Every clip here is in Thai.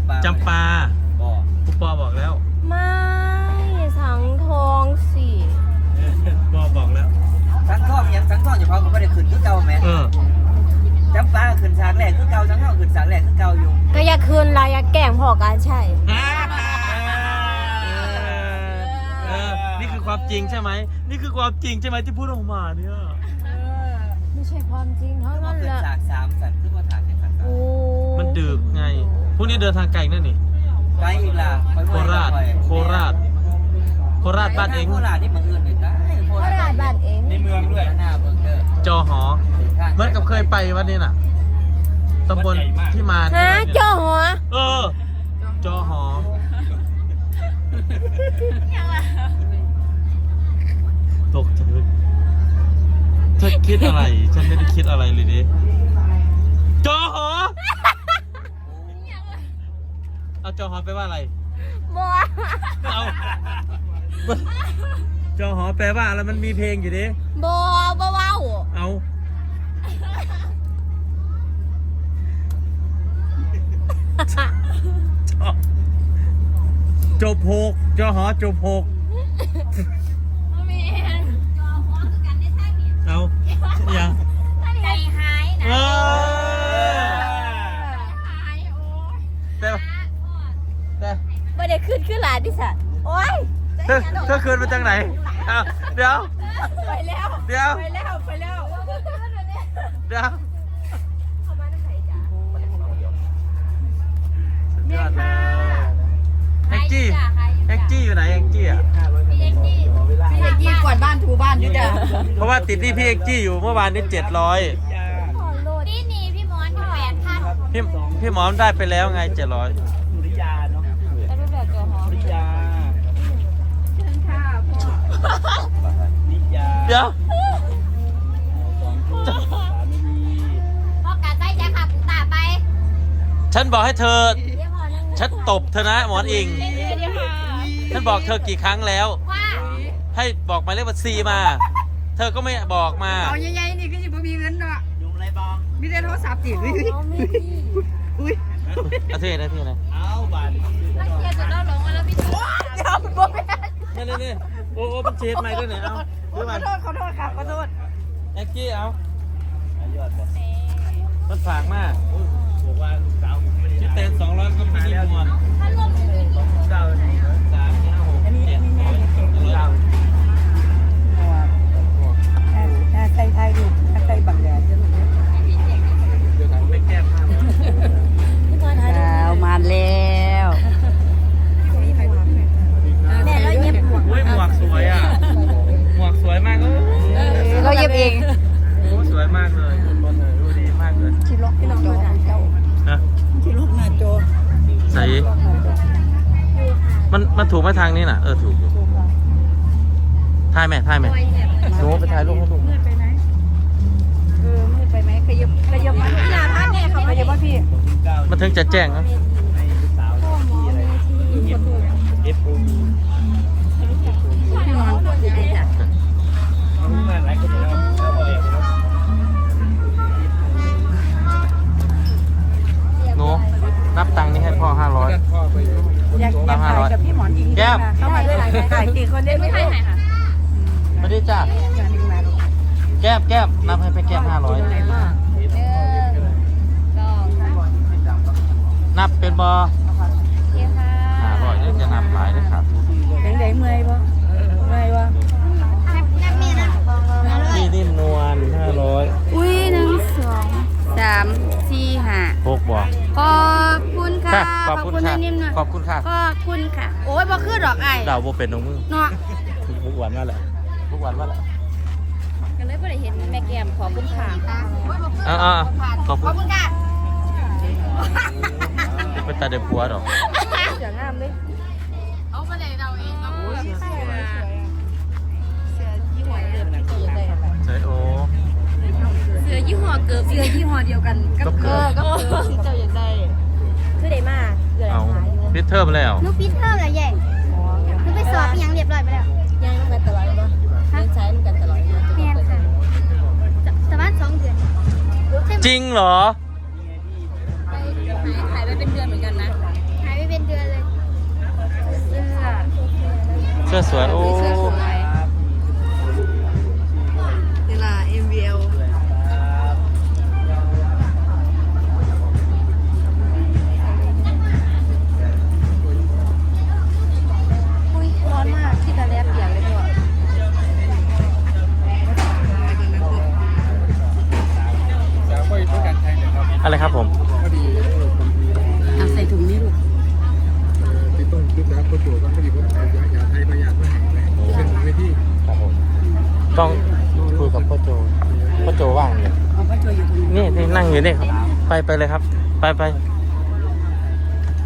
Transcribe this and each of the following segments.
ำปาจำปาบ่ครูปอบอกแล้วไม่สังทองสิปอบอกแล้วสังท่องยังสังท่องอยู่พร้อมก็ไม่ได้ขึ้นคือเก่าแหม่เออจำปาขึ้นฉากแรกคือเก่าสังท่องขึ้นฉากแรกคือเก่าอยู่ก็อย่าคืนลายอย่าแกล้งพ่อการใช่เออนี่คือความจริงใช่ไหมนี่คือความจริงใช่ไหมที่พูดออกมาเนี่ยไม่ใช่ความจริงเท่าก็นั้นขึ้แหนละ พรุ่งนี้เดินทางไกลนั่นนี่ ไกลอีกล่ะไปโคราช โคราช โคราชบ้านเองโคราชที่เมืองอื่นอีกนะโคราชบ้านเองในเมืองด้วยหน้าเมืองเด้อจอหอเหมื่อนกับเคยไปวันนี้น่ะตำบลที่มาฮะเจ้าหัวเออ จอหอ ตกใจเธอคิดอะไร ฉันไม่ได้คิดอะไรเลยดิ เอาจอหอแปลว่าอะไร บัวเอาจอหอแปลว่าอะไรมันมีเพลงอยู่ดิบัวบัวว้าวเอาจบหกจอหอจบหกเอาอย่าง ขึ้นขึ้นหลานดิสัตโอ้ยเธอเธอคืนมาจากไหนอ้าวเดี๋ยว ไปแล้วเดี๋ยว ไปแล้วไปแล้วเดี๋ยวเข้ามาน้ำไหนจ้าสุดยอดเลยแองจี้แองจี้อยู่ไหนแองจี้อะ พี่เอกกี้กวาดบ้านถูบ้านอยู่จ้ะเพราะว่าติดหนี่พี่แองจี้อยู่เมื่อวานนี้เจ็ดร้อยนี่นี่พี่มอนอยู่แปดพันพี่พี่หมอมได้ไปแล้วไงเจ็ดร้อย สุริยาเนาะ แต่เป็นแบบตัวหอม สุริยา เชิญค่ะพ่อ นิยา เดี๋ยวสองคู่สามีพ่อกาใจจะขับตาไปฉันบอกให้เธอเดี๋ยวพอนั่งฉันตบเธอนะหมอนอิงเดี๋ยวค่ะฉันบอกเธอกี่ครั้งแล้ว ว่าให้บอกหมายเลขบัญชีมา เธอก็ไม่บอกมา เอาใหญ่ๆนี่คือสิบ่มีเงินเนาะยุงไรบองมีแต่โทรศัพท์ติดอุ้ยอุ้ยอาเทศนะเทศนะเอาบานนักเรียนจะต้องลงมาแล้วพี่เดี๋ยวบ่แม่นนี่นี่นี่โอ้โอ้เป็นเชฟใหม่ด้วยเนี่ยเอาดู ขมัอนโทษขอโทษค่ะขอโทษแองจี้เอายอดเลยมันฝากมากบอกว่าลูกสาวผมไม่ได้ชิดเต็นสองร้อยก็ไม่ได้มวนถ้ารวมถึงอื่นอีกเก้าสามห้าหกเจ็ดร้อยร้อยใส่ไทยดูใส่บังแดด มันมันถูกไหมทางนี้น่ะ เออถูกอยู่ถ่ายไหมถ่ายไหมหนูไปถ่ายรูปให้ลูกมืดไปไหมเออมืดไปไหมขยับขยับมาหน้าท่านแน่เขาขยับมาพี่ มันถึงจะแจ้งนะ นับเป็นบอโอเคค่ะห้าร้อยเดี๋ยวจะนับหลายเลยครับเด็กๆเมื่อยปะเมื่อยปะนับมีนะนี่นิ่มนวลห้าร้อยอุ้ยหนึ่งสองสามสี่ห้าหกบอกขอบคุณค่ะค่ะขอบคุณค่ะนิ่มๆหน่อยขอบคุณค่ะขอบคุณค่ะ โอ้ยบ่คือดอกไอ้ดาวโบเป็นน้องมือเนาะทุกวันมาแหละทุกวันมาแหละกันเลยไม่ได้เห็นแม่แก้มขอคุณค่ะอ่าอ่าขอบขคุอบณคุณค่ะ เป็นตาเด็กผัวหรอกเสืองามเลยเอามาเลยเราเองเราเสือเสือยี่ห้อเดิมที่ได้โอเสือยี่ห้อเกือบเสือยี่ห้อเดียวกันก็เกือบก็เกือบที่เจ้าอยากได้คือได้มากเลยหายอยู่พิทเทอร์ไปแล้วนูพิทเทอร์แล้วแย่นูไปสอบยังเรียบร้อยไปแล้วยังต้องกันตลอดป่ะยังใช้ต้องกันตลอดแม่ค่ะสามารถสองเดือนจริงเหรอ สื้อเสื้อสวย โอ้ ไปไปเลยครับ ไปไป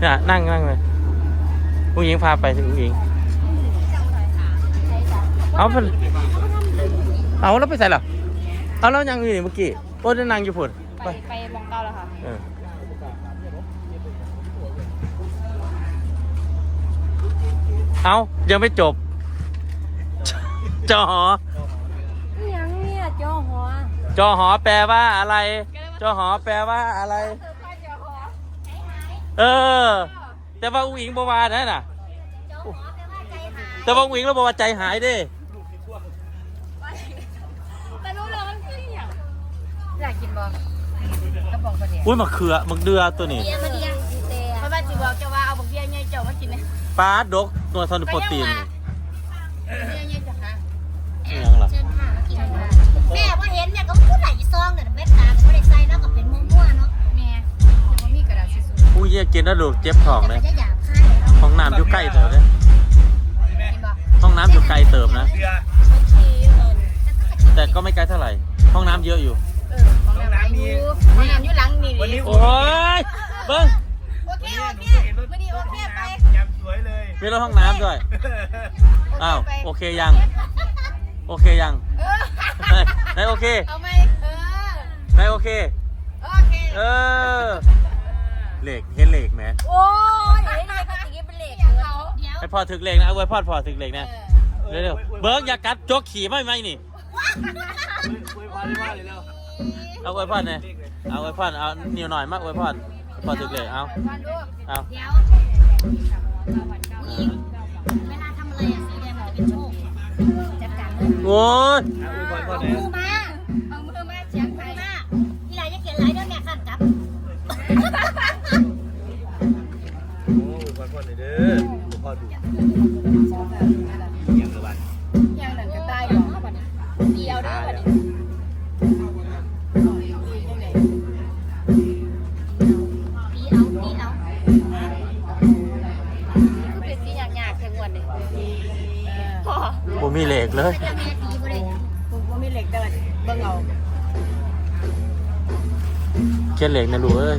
เนี่ยนั่งนั่งเลยผู้หญิงพาไปถึงผู้หญิง เอาไปเอาแล้วไปใส่เหรอเอาแล้วยังอยู่นี่เมื่อกี้โอ้ยนั่งอยู่พุ่นไปไปไปมองเก้าแล้วค่ะเออเอายังไม่จบ จอหอยังเนี่ยจอหัวจอหอแปลว่าอะไร จอหอแปลว่าอะไร เออ แต่ว่าอุ้งอิงบวานั่นน่ะ แต่ว่าอุ้งอิงเราบอกว่าใจหายเด้แต่รู้แล้วมันคืออย่างอยากกินบ่ก็บอกประเดี๋ยวอุ้ยมะเขือมะเดือตัวนี้เบียร์มาเดียเพราะว่าจิบอกจะว่าเอาบอกเบียร์ไงเจ้ามากินเลยปลาดกตัวทอนโปรตีนเซิสูผู้เยี่ยกินแล้วดูกเจ็บท้องเลยจะหยาบคายเนาะห้องน้ำอยู่ใกล้เติบเลยกินบ่ห้องน้ำอยู่ไกลเติบนะโอเคเออแต่ก็ไม่ไกลเท่าไหร่ ห้องน้ำเยอะอยู่ เออของน้ำอยู่ของน้ำอยู่หลังนี่ดิโอ้ยเบิ้งโอเคโอเควันนี้โอเคไปยำสวยเลย มีรถห้องน้ำด้วย อ้าวโอเคยัง โอเคยังเออไหนไหนโอเคเอาไหมเออไหนโอเค โอเค เออ เหล็กเห็นเหล็กไหมโอ้ยเห็นไหมก็ตะกี้เป็นเหล็กเขาเดี๋ยวให้พ่อถึกเหล็กนะเอาไว้พ่อพ่อถึกเหล็กนะเร็วๆเบิร์กอย่ากัดโจกขี่ไม่ไหมนี่คุยพอได้ว่าเลยแล้วเอาไว้พ่อเนี่ยเอาไว้พ่อเอาเหนียวหน่อยมากไว้พ่อพ่อถึกเหล็กเอามาดูเอาเดี๋ยวผู้หญิงเวลาทำอะไรอะสีแดงมันจะเป็นโชคจัดการเลยโอ้ยคุยพอพอเอาไหนมือม อพอไหนเด้อพอดูยังระบาดยังนั่นก็ตายอยู่บัดนี้เดียวเด้อบัดนี้ตีเอาตีเอาคือเป็นสียากๆแค่งวดนี่พอผมมีเหล็กเลยจะแม่ตีบ่ได้ผมบ่มีเหล็กแต่ว่าเบิ่งเอาเขียนเหล็กนะลูกเอ้ย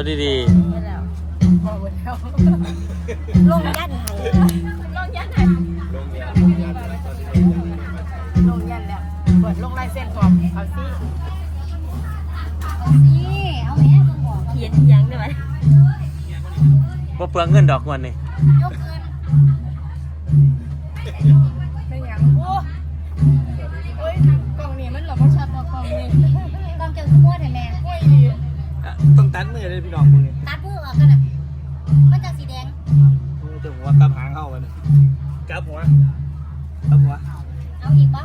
เอาดีได้แล้วพอหมดแล้วลงยันไห้ลงยันไหนลงยันแล้วเปิดลงลายเส้นก่อนเอาสินี่เอาแม่ก็บอกเขียนเขียงได้ไหมๆบ่เปลืองเงินดอกวันนี้ ยกขึ้น หัวกับหางเข้ากันกับหัวกับหัวเอาอีกปะ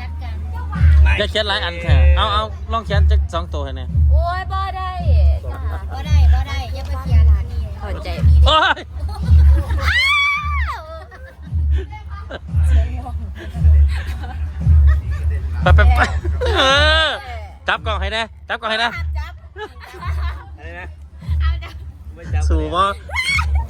จัดการจะเขียนหลายอันแท้เอาเอาลองเขียนจักสองตัวให้แน่โอ้ยบ่ได้จ้าบ่ได้บ่ได้อย่าไปเสียหลานนี่เข้าใจโอ้ยไปไปไปเออจับกล่องให้แน่จับกล่องให้แน่จับอะไรนะ เอาจับไม่จับสูบ่สูสูบ่จับจับเลยไม่จับกล่องไหนวะเนา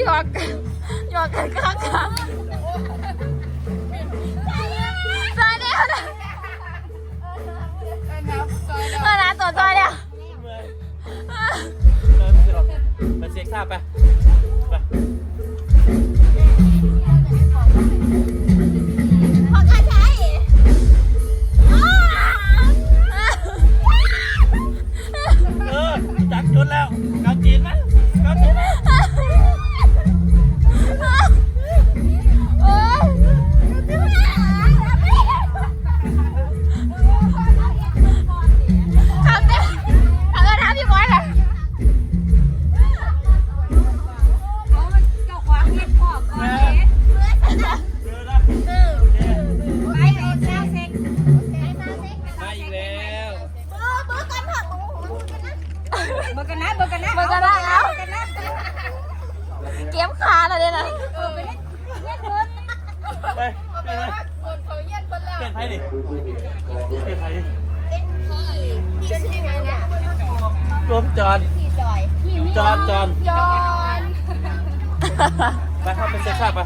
หยอกกันหยอกกันข้างข้างซอยเดียวนะซอยเออนะตัวซอยเดียวไปเช็คท่าไปไป เปลี่ยนไพ่ดิเป็นพี่พี่ชื่อไงนะรวมจอนพี่จอยพี่จอนจอนจอนไปครับไปเช็คท่าไป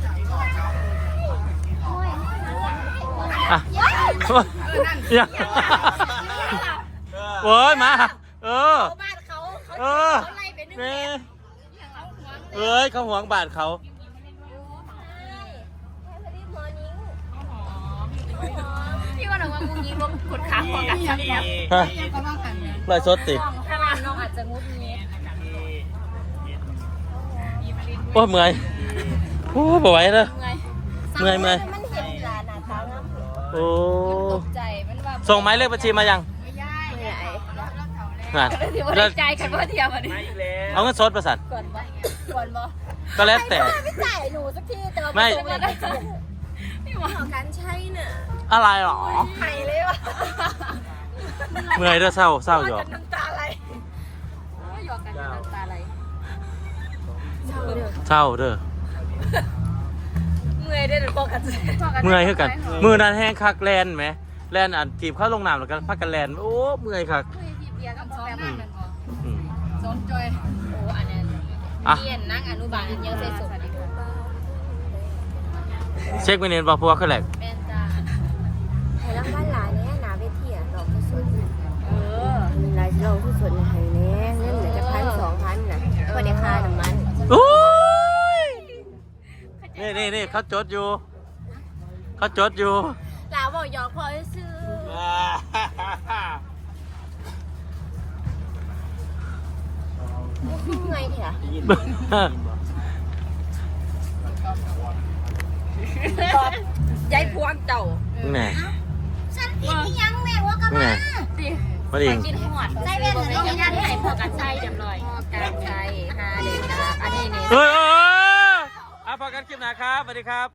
อะอย่าโอ้ยมาเออบ้านเขาเขาเออเขาไล่ไปนึงแม่เอ้ยเขาหวงบาทเขา พี่ ว่าหนูว่ามึงยิงลมกดขาของกันชักแล้วฮะก็ว่ากันเนี่ยลายสดติถ้าร้านน้องอาจจะงุดงี้โอ้ยเมื่อยโอ้ยบ่ไหวเลยไงเมื่อยเมื่อยมันเห็นหลานหน้าตาน้ำโอ้ตกใจมันว่าส่งหมายเลขบัญชีมายังไม่ย่ายเนี่ยรับรับเขาแล้วงานถือว่าได้ใจกันว่าเทียมอันนี้มาอีกแล้วเอาเงินสดประสันก่อนบ่ก่อนบ่ก็แล้วแต่ไม่จ่ายหนูสักทีแต่ว่าไม่ส่งเลยพี่หมอการใช้น่ะ อะไรหรอไห้เลยวะเมื่อยเด้อเศร้าเศร้าอยู่น้ำตาไหลหยอกกันน้ำตาไหลเศร้าเด้อเมื่อยได้หรือบอกกันเมื่อยคือกันมือนั้นแห้งคักแลนไหมแลนอันจีบเข้าลงน้ำแล้วกันพักกันแลนโอ้เมื่อยคักเบียร์กับสพ่อองแม่นั่นมันบอกอืมสองจอยโอ้อันนั้นอะเรียนนั่งอนุบาลยังใส่สุดเช็คไปเนียนบ่พัวขึ้นแหลก แม่จ้าไห้รางวัลหลายเนี่ยหนาเวทีอะดอกที่สุดเออมีรายลงที่สุดในไห้เนี่เงินเหลือจะพันสองพันนะพอได้ค่าน้ำมันโอ้ยนี่นี่นี่เขาจดอยู่ เขาจดอยู่ลาบอกยอกพอซื้อไงเถอะยายพวงเจ้าแน่ ฉันผิดที่ยังแม่ว่ากับแน่มาดิงกินหอดใส่แว่นหรือไม่ไม่ยัยันนให้ให้พอกันใส่เรียบร้อยพอกันใส่ฮาเด็กนะอันนี้นี่ เฮ้ยเอ้ยอะพอกันคลิปหนะครับสวัสดีครับ